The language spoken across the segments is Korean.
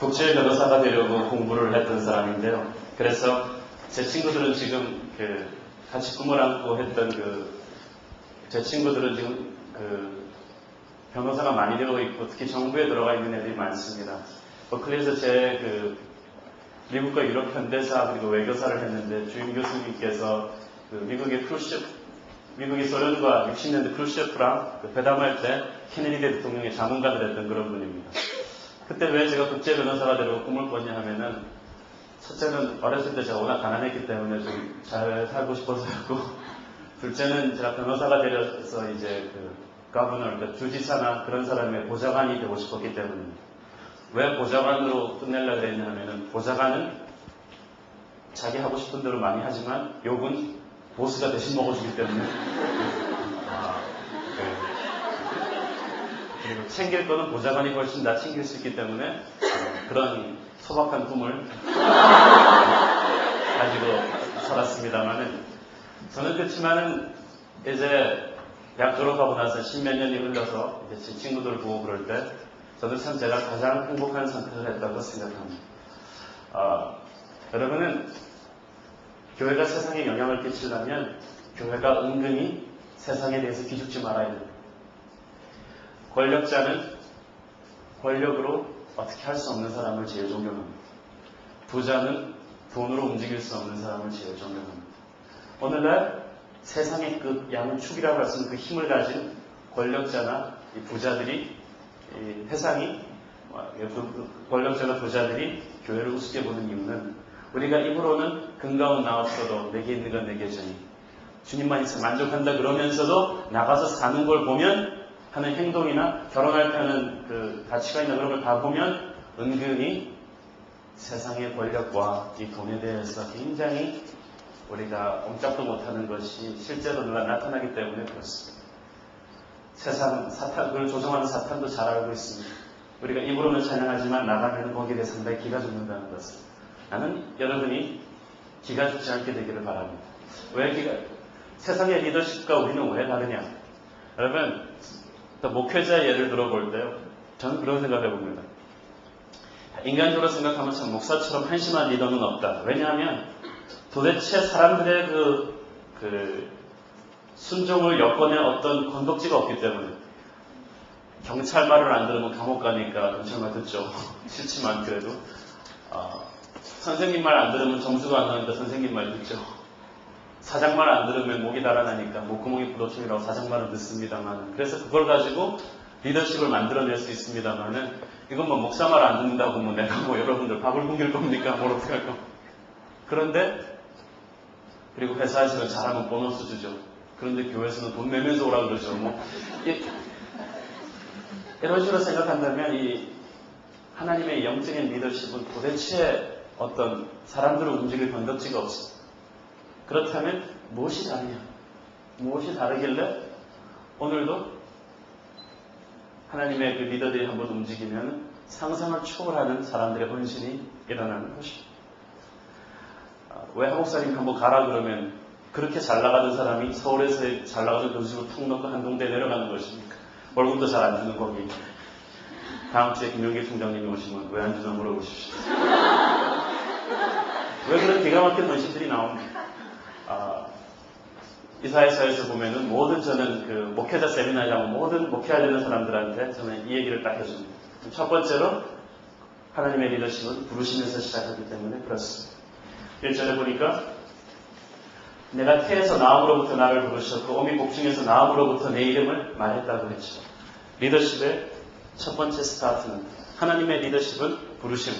국제 변호사가 되려고 공부를 했던 사람인데요. 그래서 제 친구들은 지금 그 같이 꿈을 안고 했던 그 제 친구들은 지금 그 변호사가 많이 되고 있고 특히 정부에 들어가 있는 애들이 많습니다. 버클리에서 제 그 미국과 유럽 현대사 그리고 외교사를 했는데 주임 교수님께서 그 미국의 크루셰프 미국이 소련과 60년대 크루셰프랑 그 회담할 때 케네디 대통령의 자문관을 했던 그런 분입니다. 그때 왜 제가 국제 변호사가 되려고 꿈을 꿨냐 하면은 첫째는 어렸을 때 제가 워낙 가난했기 때문에 좀 잘 살고 싶어서였고 둘째는 제가 변호사가 되려서 이제 그 가버너, 그러니까 주지사나 그런 사람의 보좌관이 되고 싶었기 때문입니다. 왜 보좌관으로 끝내려고 그랬냐 하면은 보좌관은 자기 하고 싶은 대로 많이 하지만 욕은 보스가 대신 먹어주기 때문에 아, 네. 챙길 거는 보좌관이 훨씬 다 챙길 수 있기 때문에 어, 그런 소박한 꿈을 가지고 살았습니다만은 저는 그렇지만은 이제 약 졸업하고 나서 십몇 년이 흘러서 이제 제 친구들 보고 그럴 때 저는 참 제가 가장 행복한 선택을 했다고 생각합니다. 아, 여러분은 교회가 세상에 영향을 끼치려면 교회가 은근히 세상에 대해서 기죽지 말아야 됩니다. 권력자는 권력으로 어떻게 할 수 없는 사람을 제일 존경합니다. 부자는 돈으로 움직일 수 없는 사람을 제일 존경합니다. 오늘날 세상의 그 양축이라고 할 수 있는 그 힘을 가진 권력자나 이 부자들이 이 세상이 그, 그 권력자나 부자들이 교회를 우습게 보는 이유는 우리가 입으로는 근가운 나 없어도 내게 있는 건 내게 주니 주님만 있어 만족한다 그러면서도 나가서 사는 걸 보면 하는 행동이나 결혼할 때 하는 그 있는 그런 걸 다 보면 은근히 세상의 권력과 이 돈에 대해서 굉장히 우리가 옴짝도 못하는 것이 실제로 나타나기 때문에 그렇습니다. 세상 사탄, 그걸 조종하는 사탄도 잘 알고 있습니다. 우리가 입으로는 찬양하지만 나가면 거기에 대해 상당히 기가 죽는다는 것을. 나는 여러분이 기가 죽지 않게 되기를 바랍니다. 왜 기가, 세상의 리더십과 우리는 왜 다르냐? 여러분, 목회자 예를 들어볼 때요. 저는 그런 생각을 해봅니다. 인간적으로 생각하면 참 목사처럼 한심한 리더는 없다. 왜냐하면 도대체 사람들의 그, 그 순종을 엿보낼 어떤 건덕지가 없기 때문에 경찰 말을 안 들으면 감옥 가니까 경찰 말 듣죠. 싫지만 그래도 어, 선생님 말 안 들으면 점수가 안 나오니까 선생님 말 듣죠. 사장 말 안 들으면 목이 달아나니까 목구멍이 부러침이라고 사장 말을 듣습니다만 그래서 그걸 가지고 리더십을 만들어낼 수 있습니다만은 이건 뭐 목사 말 안 듣는다고 뭐 내가 뭐 여러분들 밥을 굶길 겁니까? 뭘 어떻게 할 겁니까? 그런데 그리고 회사에서는 잘하면 보너스 주죠. 그런데 교회에서는 돈 내면서 오라 그러죠. 뭐 이, 이런 식으로 생각한다면 이 하나님의 영적인 리더십은 도대체 어떤 사람들을 움직일 건덕지가 없어. 그렇다면 무엇이 다르냐? 무엇이 다르길래 오늘도 하나님의 그 리더들이 한번 움직이면 상상을 초월하는 사람들의 헌신이 일어나는 것입니다. 왜 한국사님 한번 가라 그러면 그렇게 잘 나가던 사람이 서울에서 잘 나가던 교수로 턱 놓고 한동대 내려가는 것입니까? 월급도 잘 안 주는 거기. 다음 주에 김용기 총장님이 오시면 왜 안 주나 물어보십시오. 왜 그런 기가 막힌 헌신들이 나옵니까? 아, 이사회사에서 보면은 모든 저는 그 목회자 세미나에 모든 목회하려는 사람들한테 저는 이 얘기를 딱 해줍니다. 첫 번째로 하나님의 리더십은 부르시면서 시작하기 때문에 그렇습니다. 1절에 보니까 내가 태에서 나음으로부터 나를 부르셨고 어미 복중에서 나음으로부터 내 이름을 말했다고 했죠. 리더십의 첫 번째 스타트는 하나님의 리더십은 부르심,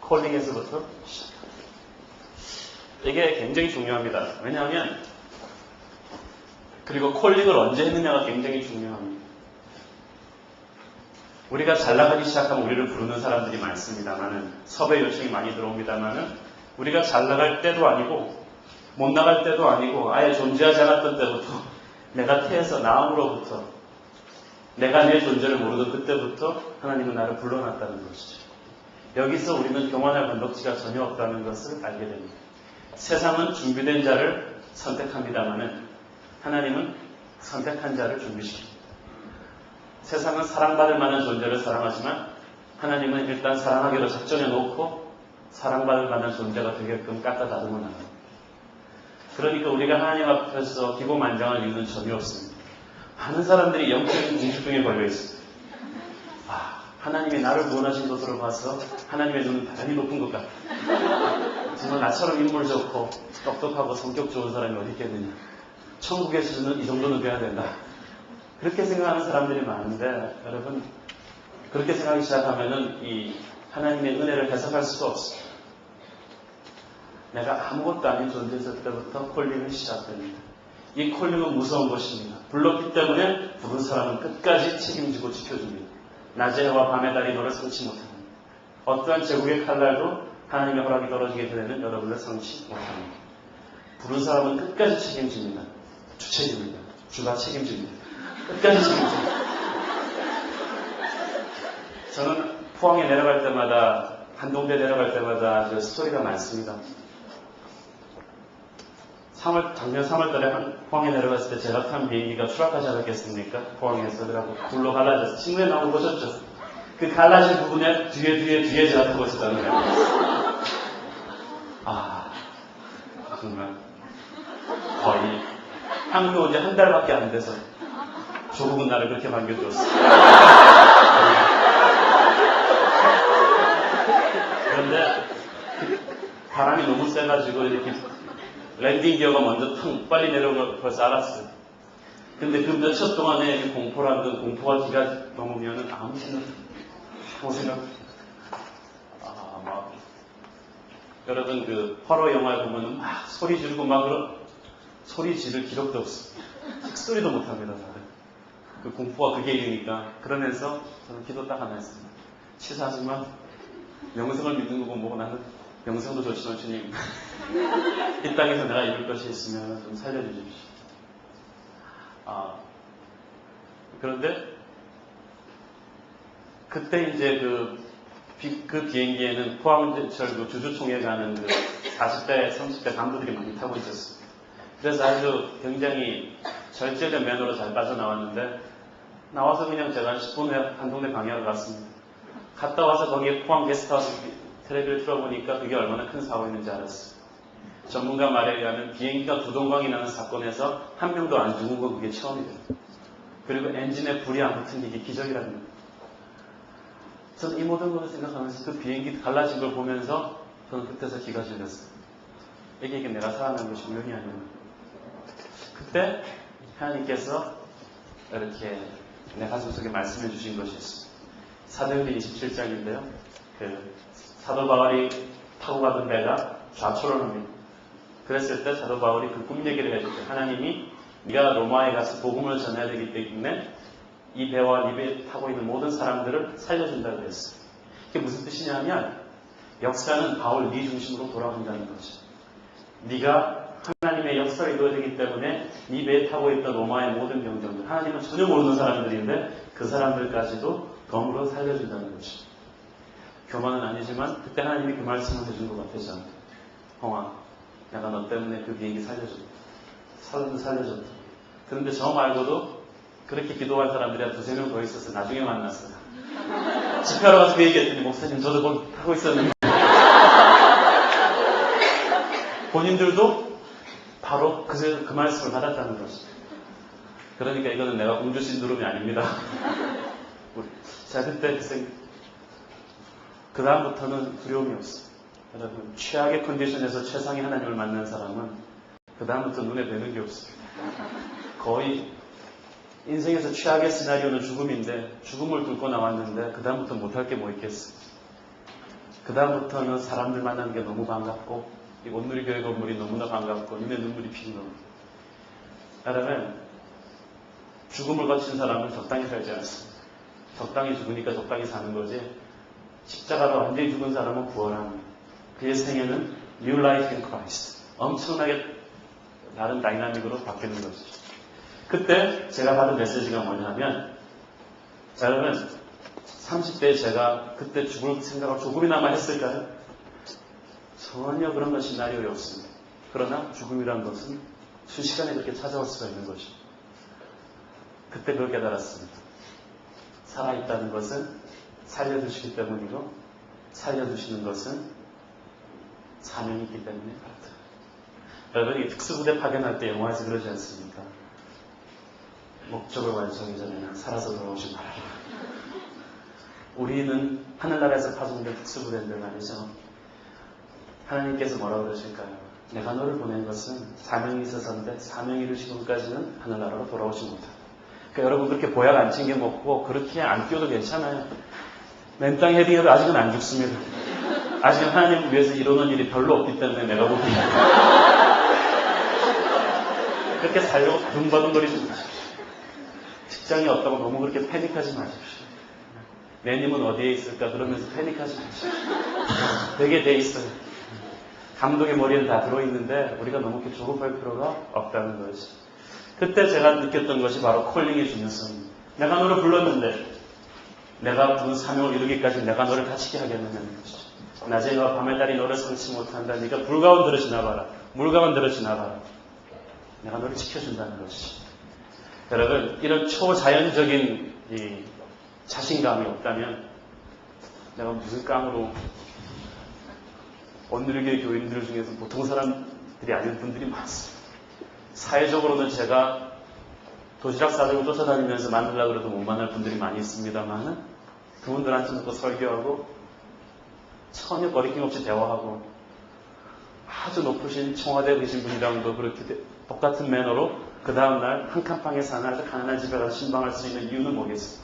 콜링에서부터 시작합니다. 이게 굉장히 중요합니다. 왜냐하면 그리고 콜링을 언제 했느냐가 굉장히 중요합니다. 우리가 잘 나가기 시작하면 우리를 부르는 사람들이 많습니다만은 섭외 요청이 많이 들어옵니다만은 우리가 잘 나갈 때도 아니고 못 나갈 때도 아니고 아예 존재하지 않았던 때부터 내가 태에서 나음으로부터 내가 내 존재를 모르던 그때부터 하나님은 나를 불러놨다는 것이죠. 여기서 우리는 교만할 건덕지가 전혀 없다는 것을 알게 됩니다. 세상은 준비된 자를 선택합니다만은 하나님은 선택한 자를 준비시킵니다. 세상은 사랑받을 만한 존재를 사랑하지만 하나님은 일단 사랑하기로 작정해 놓고 사랑받을 만한 존재가 되게끔 깎아 다듬어 나가요. 그러니까 우리가 하나님 앞에서 기고만장할 이유는 전혀 없습니다. 많은 사람들이 영적인 공주병에 걸려 있어요. 아, 하나님이 나를 구원하신 것으로 봐서 하나님의 눈은 대단히 높은 것 같아. 정말 나처럼 인물 좋고 똑똑하고 성격 좋은 사람이 어디 있겠느냐. 천국에서는 이 정도는 돼야 된다. 그렇게 생각하는 사람들이 많은데 여러분 그렇게 생각하기 시작하면은 이 하나님의 은혜를 해석할 수가 없어요. 내가 아무것도 아닌 존재였을 때부터 콜링을 시작됩니다. 이 콜링은 무서운 것입니다. 불렀기 때문에 부른 사람은 끝까지 책임지고 지켜줍니다. 낮의 해와 밤의 달이 너를 성치 못합니다. 어떠한 제국의 칼날도 하나님의 허락이 떨어지게 되면 여러분을 성치 못합니다. 부른 사람은 끝까지 책임집니다. 주책입니다. 주가 책임집니다. 끝까지 책임집니다. 저는 포항에 내려갈 때마다 한동대 내려갈 때마다 그 스토리가 많습니다. 3월, 작년 3월 달에 포항에 내려갔을 때 제가 탄 비행기가 추락하지 않았겠습니까? 포항에서 그래갖고 굴로 갈라져서 친구에 나온 거 보셨죠? 그 갈라진 부분에 뒤에 뒤에 뒤에 제가 타고 있었잖아요. 아 정말 거의 한국에 온 지 한 달밖에 안 돼서 조국은 나를 그렇게 반겨주었어. 그런데 바람이 너무 세가지고 이렇게 랜딩 기어가 먼저 탕 빨리 내려온 걸 벌써 알았어요. 근데 그몇초 동안에 이 공포라는 건 공포가 기가 넘으면은 아무 생각, 아무 생각, 아, 막, 여러분 그 허러 영화에 보면은 막 소리 지르고 막 그런, 소리 지를 기록도 없어. 식소리도 못 합니다, 다들. 그 공포가 그게 일이니까. 그러면서 저는 기도 딱 하나 했습니다. 치사하지만 명성을 믿는 거고 뭐고 나는 명성도 좋지만 주님 이 땅에서 내가 이룰 것이 있으면 좀 살려주십시오. 아, 그런데 그때 이제 그, 비, 그 비행기에는 포항철 그 주주총회 가는 그 40대, 30대 간부들이 많이 타고 있었어요. 그래서 아주 굉장히 절제된 면으로 잘 빠져나왔는데 나와서 그냥 제가 10분 후에 한 동네 방향을 갔습니다. 갔다 와서 거기에 포항 게스트하우스 텔레비를 틀어보니까 그게 얼마나 큰 사고였는지 알았어요. 전문가 말에 의하면 비행기가 부동광이 나는 사건에서 한 명도 안 죽은 건 그게 처음이래요. 그리고 엔진에 불이 안 붙은 게 기적이라는 거예요. 저는 이 모든 것을 생각하면서 그 비행기 갈라진 걸 보면서 저는 그때서 기가 질렸어요. 이게, 이게 내가 살아난 것이 우연이 아니야. 그때 하나님께서 이렇게 내 가슴 속에 말씀해 주신 것이 있습니다. 사도행전 27장인데요. 그 사도 바울이 타고 가던 배가 좌초로 합니다. 그랬을 때 사도 바울이 그 꿈 얘기를 해주죠. 하나님이 네가 로마에 가서 복음을 전해야 되기 때문에 이 배와 이 배에 타고 있는 모든 사람들을 살려준다고 그랬어요. 그게 무슨 뜻이냐면 역사는 바울 네 중심으로 돌아간다는 거죠. 네가 하나님의 역사를 이루어야 되기 때문에 네 배에 타고 있던 로마의 모든 병정들 하나님은 전혀 모르는 사람들인데 그 사람들까지도 덤으로 살려준다는 거죠. 교만은 아니지만 그때 하나님이 그 말씀을 해준 것. 저는. 홍아, 내가 너 때문에 그 비행기 살려줬다. 사람도 살려줬다. 그런데 저 말고도 그렇게 기도한 사람들이 한 두세 명 더 있어서 나중에 만났어요. 집회하러 가서 그 얘기했더니 목사님 저도 거기 하고 있었는데 본인들도 바로 그, 그 말씀을 받았다는 거죠. 그러니까 이거는 내가 공주 신두름이 아닙니다. 자, 그때 그 생, 그 다음부터는 두려움이 없어. 여러분, 최악의 컨디션에서 최상의 하나님을 만난 사람은 그 다음부터 눈에 뵈는 게 없어요. 거의 인생에서 최악의 시나리오는 죽음인데 죽음을 뚫고 나왔는데 그 다음부터 못할 게 뭐 있겠어. 그 다음부터는 사람들 만나는 게 너무 반갑고 이 온누리 교회 건물이 너무나 반갑고 눈에 눈물이 피는 겁니다. 여러분, 죽음을 거친 사람은 적당히 살지 않습니다. 적당히 죽으니까 적당히 사는 거지. 십자가로 완전히 죽은 사람은 부활합니다. 그의 생애는 New Life in Christ. 엄청나게 다른 다이나믹으로 바뀌는 거죠. 그때 제가 받은 메시지가 뭐냐면, 자, 여러분, 30대 제가 그때 죽을 생각을 조금이나마 했을까요? 전혀 그런 건 시나리오에 없습니다. 그러나 죽음이란 것은 순식간에 그렇게 찾아올 수가 있는 것이죠. 그때 그걸 깨달았습니다. 살아있다는 것은 살려두시기 때문이고 살려두시는 것은 사명이 있기 때문에 그렇다. 여러분 이 특수부대 파견할 때 영화에서 그러지 않습니까? 목적을 완성하기 전에는 살아서 돌아오지 말아라. 우리는 하늘나라에서 파송된 특수부대인들 말이죠. 하나님께서 뭐라고 그러실까요? 내가 너를 보낸 것은 사명이 있어서인데 사명이 이루시고까지는 하늘나라로 돌아오지 못한다. 그러니까 여러분 그렇게 보약 안 챙겨 먹고 그렇게 안 뛰어도 괜찮아요. 맨땅 헤딩해도 아직은 안 죽습니다. 아직은 하나님 위해서 이루는 일이 별로 없기 때문에 내가 보기에 그렇게 살려고 바둥바둥거리지 마십시오. 직장이 없다고 너무 그렇게 패닉하지 마십시오. 내님은 어디에 있을까 그러면서 패닉하지 마십시오. 되게 돼 있어요. 감독의 머리는 다 들어있는데 우리가 너무 이렇게 조급할 필요가 없다는 거지. 그때 제가 느꼈던 것이 바로 콜링의 중요성입니다. 내가 너를 불렀는데 내가 부른 사명을 이루기까지 내가 너를 다치게 하겠느냐는 것이죠. 낮에와 밤의 달이 너를 상치 못한다. 네가 불가운데로 지나가라. 물가운데로 지나가라. 내가 너를 지켜준다는 것이. 여러분 이런 초자연적인 이 자신감이 없다면 내가 무슨 깡으로 오늘의 교인들 중에서 보통 사람들이 아닌 분들이 많습니다. 사회적으로는 제가 도시락 싸들고 쫓아다니면서 만나려고 해도 못 만날 분들이 많이 있습니다만은 그분들한테는 또 설교하고 전혀 거리낌 없이 대화하고 아주 높으신 청와대에 계신 분이랑도 그렇게 돼- 똑같은 매너로 그 다음날 한 칸방에 사는 아주 가난한 집에 가서 신방할 수 있는 이유는 뭐겠어요?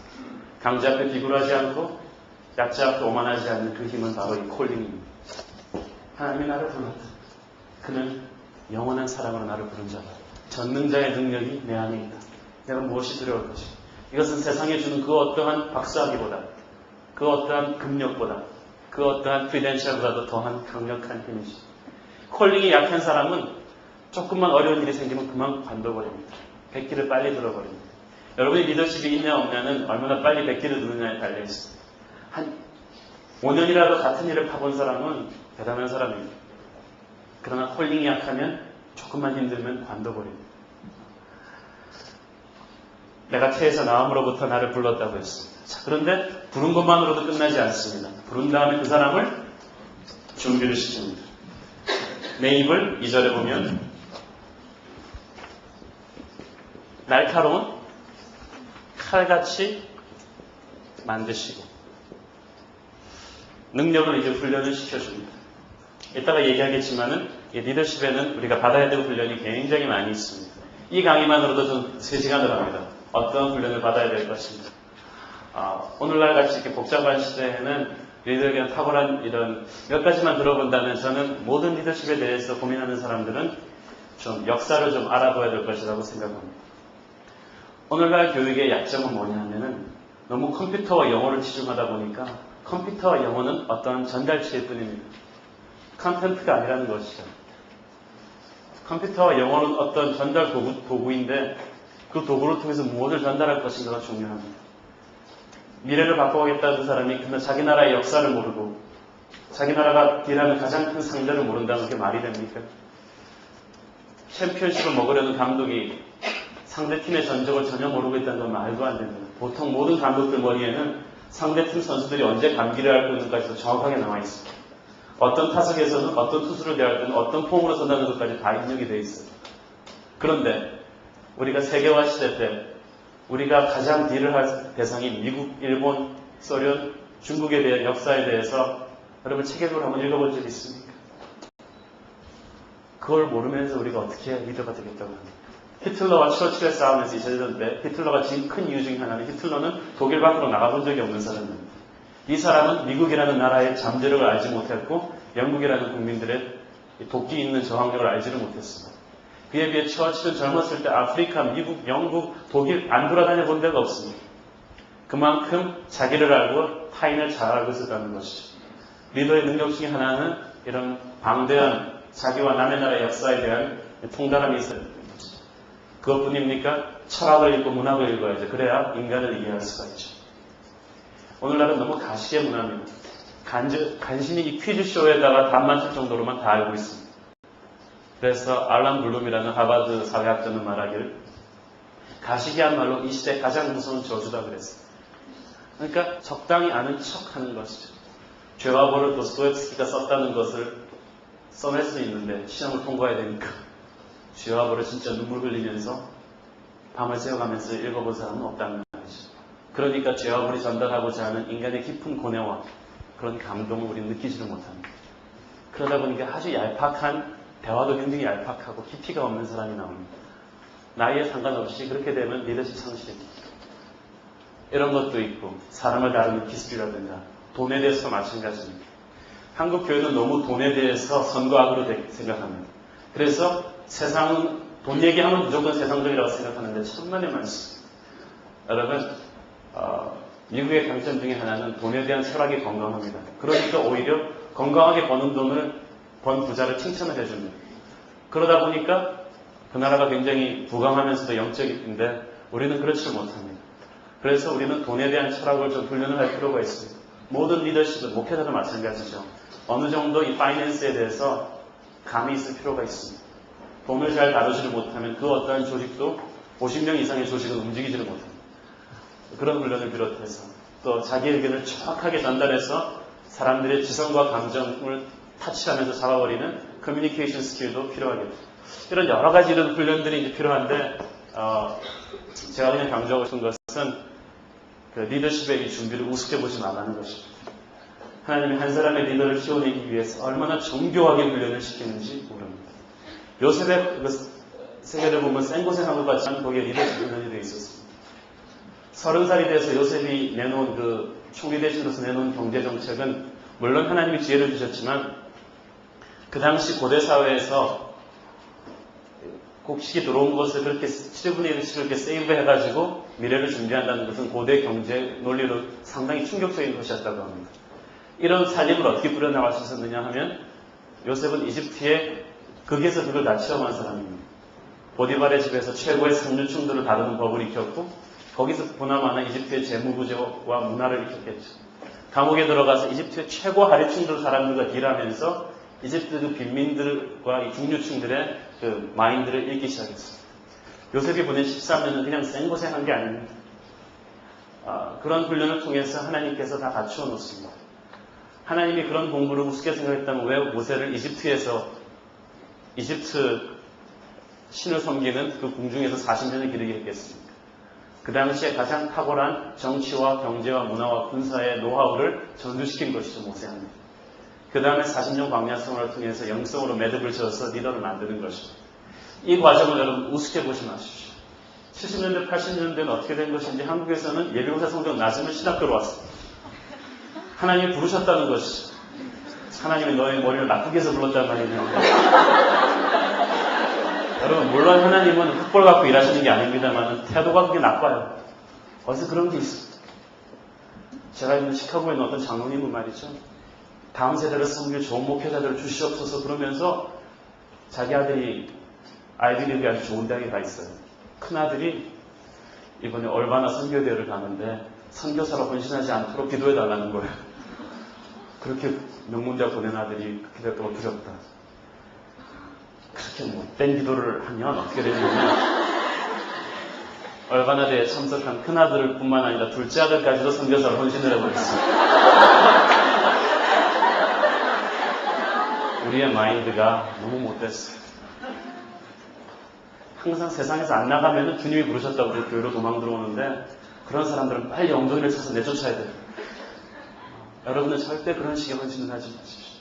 강자 앞에 비굴하지 않고 약자 앞에 오만하지 않는 그 힘은 바로 이 콜링입니다. 하나님이 나를 불렀다. 그는 영원한 사랑으로 나를 부른 자다. 전능자의 능력이 내 안에 있다. 내가 무엇이 두려울 것이. 이것은 세상에 주는 그 어떠한 박수하기보다, 그 어떠한 금력보다, 그 어떠한 프리덴셜보다도 더한 강력한 힘이지. 콜링이 약한 사람은 조금만 어려운 일이 생기면 그만 관둬버립니다. 백기를 빨리 들어버립니다. 여러분이 리더십이 있냐 없냐는 얼마나 빨리 백기를 두느냐에 달려 있습니다. 한 5년이라도 같은 일을 파본 사람은 대단한 사람입니다. 그러나 콜링이 약하면 조금만 힘들면 관둬버립니다. 내가 태에서 나옴으로부터 나를 불렀다고 했습니다. 자, 그런데 부른 것만으로도 끝나지 않습니다. 부른 다음에 그 사람을 준비를 시킵니다. 내 입을 2절에 보면 날카로운 칼같이 만드시고 능력을 이제 훈련을 시켜줍니다. 이따가 얘기하겠지만은 이 리더십에는 우리가 받아야 될 훈련이 굉장히 많이 있습니다. 이 강의만으로도 전 3시간을 합니다. 어떤 훈련을 받아야 될 것인가. 아, 오늘날 같이 이렇게 복잡한 시대에는 리더에게 탁월한 이런 몇 가지만 들어본다면 저는 모든 리더십에 대해서 고민하는 사람들은 좀 역사를 좀 알아봐야 될 것이라고 생각합니다. 오늘날 교육의 약점은 뭐냐 하면은 너무 컴퓨터와 영어를 치중하다 보니까 컴퓨터와 영어는 어떤 전달체일 뿐입니다. 컨텐트가 아니라는 것이죠. 컴퓨터와 영어는 어떤 전달 도구, 도구 인데 그 도구를 통해서 무엇을 전달할 것인가가 중요합니다. 미래를 바꿔가겠다는 사람이 근데 자기 나라의 역사를 모르고 자기 나라가 딜하는 가장 큰 상대를 모른다는 게 말이 됩니까? 챔피언십을 먹으려는 감독이 상대팀의 전적을 전혀 모르고 있다는 건 말도 안 됩니다. 보통 모든 감독들 머리에는 상대팀 선수들이 언제 감기를 앓고 있는지까지도 정확하게 나와 있습니다. 어떤 타석에서는 어떤 투수를 대할 때는 어떤 폼으로 선다는 것까지 다 입력이 되어 있어요. 그런데 우리가 세계화 시대 때 우리가 가장 딜을 할 대상이 미국, 일본, 소련, 중국에 대한 역사에 대해서 여러분 책을 한번 읽어본 적 있습니까? 그걸 모르면서 우리가 어떻게 리더가 되겠다고 합니까? 히틀러와 처칠의 싸움에서 2차대전 때 히틀러가 진큰 이유 중에 하나는 히틀러는 독일 밖으로 나가본 적이 없는 사람입니다. 이 사람은 미국이라는 나라의 잠재력을 알지 못했고 영국이라는 국민들의 도끼 있는 저항력을 알지를 못했습니다. 그에 비해 처칠은 젊었을 때 아프리카, 미국, 영국, 독일 안 돌아다녀 본 데가 없습니다. 그만큼 자기를 알고 타인을 잘 알고 있었다는 것이죠. 리더의 능력 중에 하나는 이런 방대한 자기와 남의 나라의 역사에 대한 통달함이 됩니다. 그것뿐입니까? 철학을 읽고 문학을 읽어야죠. 그래야 인간을 이해할 수가 있죠. 오늘날은 너무 가시의 문화입니다. 간지, 간신히 이 퀴즈쇼에다가 답 맞출 정도로만 다 알고 있습니다. 그래서 알람 블룸이라는 하버드 사회학자는 말하기를 가식이야말로 이 시대 가장 무서운 저주다 그랬어요. 그러니까 적당히 아는 척 하는 것이죠. 죄와 벌을 도스토옙스키가 썼다는 것을 써낼 수 있는데 시험을 통과해야 되니까 죄와 벌을 진짜 눈물 흘리면서 밤을 새워가면서 읽어본 사람은 없다는 말이죠. 그러니까 죄와 벌이 전달하고자 하는 인간의 깊은 고뇌와 그런 감동을 우리는 느끼지를 못합니다. 그러다 보니까 아주 얄팍한 대화도 굉장히 얄팍하고 깊이가 없는 사람이 나옵니다. 나이에 상관없이 그렇게 되면 리더십 상실입니다. 이런 것도 있고 사람을 다루는 기술이라든가 돈에 대해서도 마찬가지입니다. 한국 교회는 너무 돈에 대해서 선거학으로 되- 생각합니다. 그래서 세상은 돈 얘기하면 무조건 세상적이라고 생각하는데 천만의 말씀. 여러분 어, 미국의 강점 중에 하나는 돈에 대한 철학이 건강합니다. 그러니까 오히려 건강하게 버는 돈을 번 부자를 칭찬을 해줍니다. 그러다 보니까 그 나라가 굉장히 부강하면서도 영적인데 우리는 그렇지 못합니다. 그래서 우리는 돈에 대한 철학을 좀 훈련을 할 필요가 있습니다. 모든 리더십은 목회자도 마찬가지죠. 어느 정도 이 파이낸스에 대해서 감이 있을 필요가 있습니다. 돈을 잘 다루지를 못하면 그 어떠한 조직도 50명 이상의 조직은 움직이지를 못합니다. 그런 훈련을 비롯해서 또 자기 의견을 정확하게 전달해서 사람들의 지성과 감정을 타치하면서 잡아버리는 커뮤니케이션 스킬도 필요하겠죠. 이런 여러 가지 이런 훈련들이 이제 필요한데 어, 제가 그냥 강조하고 싶은 것은 그 리더십의 이 준비를 우습게 보지 말라는 것입니다. 하나님이 한 사람의 리더를 키워내기 위해서 얼마나 정교하게 훈련을 시키는지 모릅니다. 요셉의 그 세계를 보면 생고생한 것 같지만 거기에 리더십 훈련이 되어 있었습니다. 서른 살이 돼서 요셉이 내놓은 그 총리 대신으로서 내놓은 경제 정책은 물론 하나님이 지혜를 주셨지만 그 당시 고대 사회에서 곡식이 들어온 것을 그렇게 7분의 1씩 그렇게 세이브해가지고 미래를 준비한다는 것은 고대 경제 논리로 상당히 충격적인 것이었다고 합니다. 이런 살림을 어떻게 뿌려나갈 수 있었느냐 하면 요셉은 이집트의 극에서 그걸 다 체험한 사람입니다. 보디발의 집에서 최고의 상류층들을 다루는 법을 익혔고 거기서 보나마나 이집트의 재무부제와 문화를 익혔겠죠. 감옥에 들어가서 이집트의 최고 하류층들 사람들과 딜하면서 이집트 그 빈민들과 이 중류층들의 그 마인드를 읽기 시작했어요. 요셉이 보낸 13년은 그냥 생고생한 게 아닙니다. 아, 그런 훈련을 통해서 하나님께서 다 갖추어 놓습니다. 하나님이 그런 공부를 우습게 생각했다면 왜 모세를 이집트에서 이집트 신을 섬기는 그 궁중에서 40년을 기르게 했겠습니까? 그 당시에 가장 탁월한 정치와 경제와 문화와 군사의 노하우를 전수시킨 것이죠, 모세합니다. 그 다음에 40년 광야 생활을 통해서 영성으로 매듭을 지어서 리더를 만드는 것입니다. 이 과정을 여러분 우습게 보지 마십시오. 70년대, 80년대는 어떻게 된 것인지 한국에서는 예비고사 성적 낮으면 신학교로 왔습니다. 하나님이 부르셨다는 것이죠. 하나님이 너의 머리를 나쁘게 해서 불렀단 말이냐. 여러분, 물론 하나님은 흑볼 갖고 일하시는 게 아닙니다만 태도가 그게 나빠요. 어디서 그런 게 있어. 제가 있는 시카고에 있는 어떤 장로님은 말이죠. 다음 세대를 섬길 좋은 목회자들을 주시옵소서 그러면서 자기 아들이 아이들이 아주 좋은 대학에 가 있어요. 큰 아들이 이번에 얼바나 선교대회를 가는데 선교사로 헌신하지 않도록 기도해 달라는 거예요. 그렇게 명문대 보낸 아들이 그렇게 될까봐 두렵다. 그렇게 못된 기도를 하면 어떻게 되냐면 얼바나 대회에 참석한 큰 아들을 뿐만 아니라 둘째 아들까지도 선교사로 헌신을 해버렸어요. 우리의 마인드가 너무 못됐어요. 항상 세상에서 안 나가면 주님이 부르셨다고 교회로 도망 들어오는데 그런 사람들은 빨리 엉덩이를 쳐서 내쫓아야 돼요. 여러분은 절대 그런 식의 헌신을 하지 마십시오.